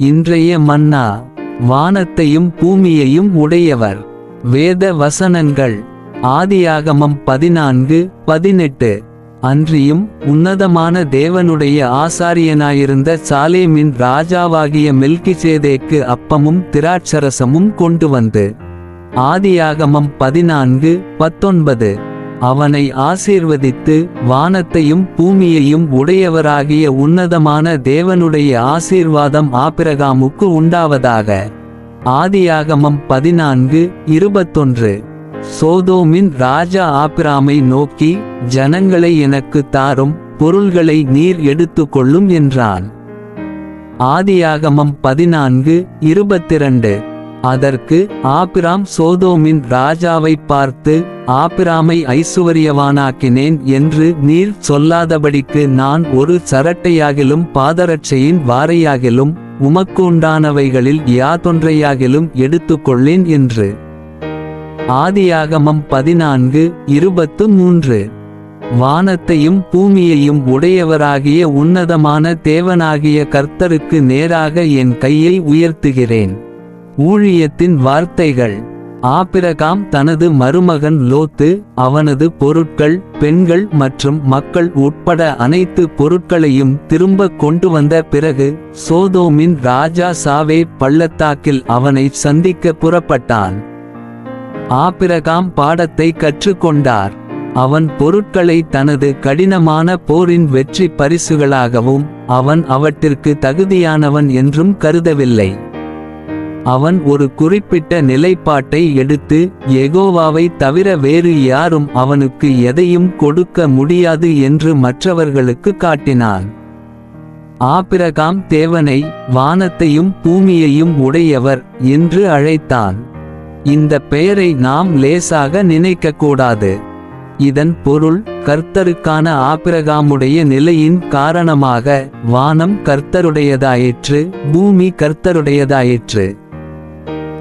இன்றைய மன்னா வானத்தையும் பூமியையும் உடையவர். வேத வசனங்கள் ஆதியாகமம் பதினான்கு பதினெட்டு. அன்றியும் உன்னதமான தேவனுடைய ஆசாரியனாயிருந்த சாலேமின் ராஜாவாகிய மெல்கிசேதேக்கு அப்பமும் திராட்சரசமும் கொண்டு வந்து. ஆதியாகமம் பதினான்கு பத்தொன்பது. அவனை ஆசீர்வதித்து வானத்தையும் பூமியையும் உடையவராகிய உன்னதமான தேவனுடைய ஆசீர்வாதம் ஆபிரகாமுக்கு உண்டாவதாக. ஆதியாகமம் பதினான்கு இருபத்தொன்று. சோதோமின் ராஜா ஆபிராமை நோக்கி ஜனங்களை எனக்கு தாரும் பொருள்களை நீர் எடுத்துக்கொள்ளும் என்றான். ஆதியாகமம் பதினான்கு இருபத்திரண்டு. அதற்கு ஆபிராம் சோதோமின் ராஜாவை பார்த்து ஆபிராமை ஐசுவரியவானாக்கினேன் என்று நீர் சொல்லாதபடிக்கு நான் ஒரு சரட்டையாகிலும் பாதரட்சையின் வாரையாகிலும் உமக்குண்டானவைகளில் யாதொன்றையாகிலும் எடுத்துக்கொள்ளேன் என்று. ஆதியாகமம் பதினான்கு இருபத்து மூன்று. வானத்தையும் பூமியையும் உடையவராகிய உன்னதமான தேவனாகிய கர்த்தருக்கு நேராக என் கையை உயர்த்துகிறேன். ஊழியத்தின் வார்த்தைகள். ஆபிரகாம் தனது மருமகன் லோத்து அவனது பொருட்கள் பெண்கள் மற்றும் மக்கள் உட்பட அனைத்து பொருட்களையும் திரும்ப கொண்டு வந்த பிறகு சோதோமின் ராஜா சாவே பள்ளத்தாக்கில் அவனை சந்திக்க புறப்பட்டான். ஆபிரகாம் பாடத்தை கற்றுக்கொண்டார். அவன் பொருட்களை தனது கடினமான போரின் வெற்றி பரிசுகளாகவும் அவன் அவற்றிற்கு தகுதியானவன் என்றும் கருதவில்லை. அவன் ஒரு குறிப்பிட்ட நிலைப்பாட்டை எடுத்து எகோவாவை தவிர வேறு யாரும் அவனுக்கு எதையும் கொடுக்க முடியாது என்று மற்றவர்களுக்கு காட்டினான். ஆபிரகாம் தேவனை வானத்தையும் பூமியையும் உடையவர் என்று அழைத்தான். இந்த பெயரை நாம் லேசாக நினைக்கக்கூடாது. இதன் பொருள் கர்த்தருக்கான ஆபிரகாமுடைய நிலையின் காரணமாக வானம் கர்த்தருடையதாயிற்று பூமி கர்த்தருடையதாயிற்று.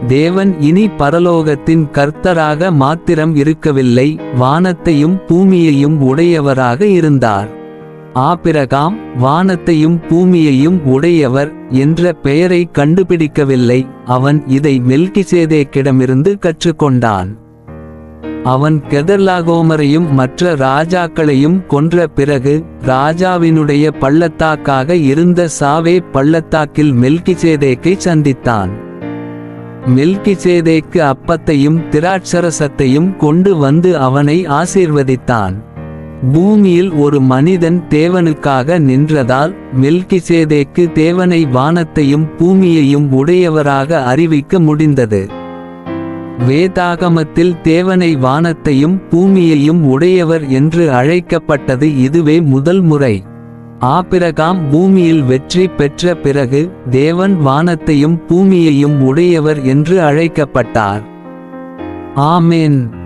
தேவன் இனி பரலோகத்தின் கர்த்தராக மாத்திரம் இருக்கவில்லை வானத்தையும் பூமியையும் உடையவராக இருந்தார். ஆபிரகாம் வானத்தையும் பூமியையும் உடையவர் என்ற பெயரை கண்டுபிடிக்கவில்லை அவன் இதை மெல்கிசேதேக்கிடமிருந்து கற்றுக்கொண்டான். அவன் கெதர்லாகோமரையும் மற்ற ராஜாக்களையும் கொன்ற பிறகு ராஜாவினுடைய பள்ளத்தாக்காக இருந்த சாவே பள்ளத்தாக்கில் மெல்கிசேதேக்கை சந்தித்தான். மெல்கிசேதேக்கு அப்பத்தையும் திராட்சரசத்தையும் கொண்டு வந்து அவனை ஆசீர்வதித்தான். பூமியில் ஒரு மனிதன் தேவனுக்காக நின்றதால் மெல்கிசேதேக்கு தேவனை வானத்தையும் பூமியையும் உடையவராக அறிவிக்க முடிந்தது. வேதாகமத்தில் தேவனை வானத்தையும் பூமியையும் உடையவர் என்று அழைக்கப்பட்டது இதுவே முதல் முறை. ஆபிரகாம் பூமியில் வெற்றி பெற்ற பிறகு தேவன் வானத்தையும் பூமியையும் உடையவர் என்று அழைக்கப்பட்டார். ஆமேன்.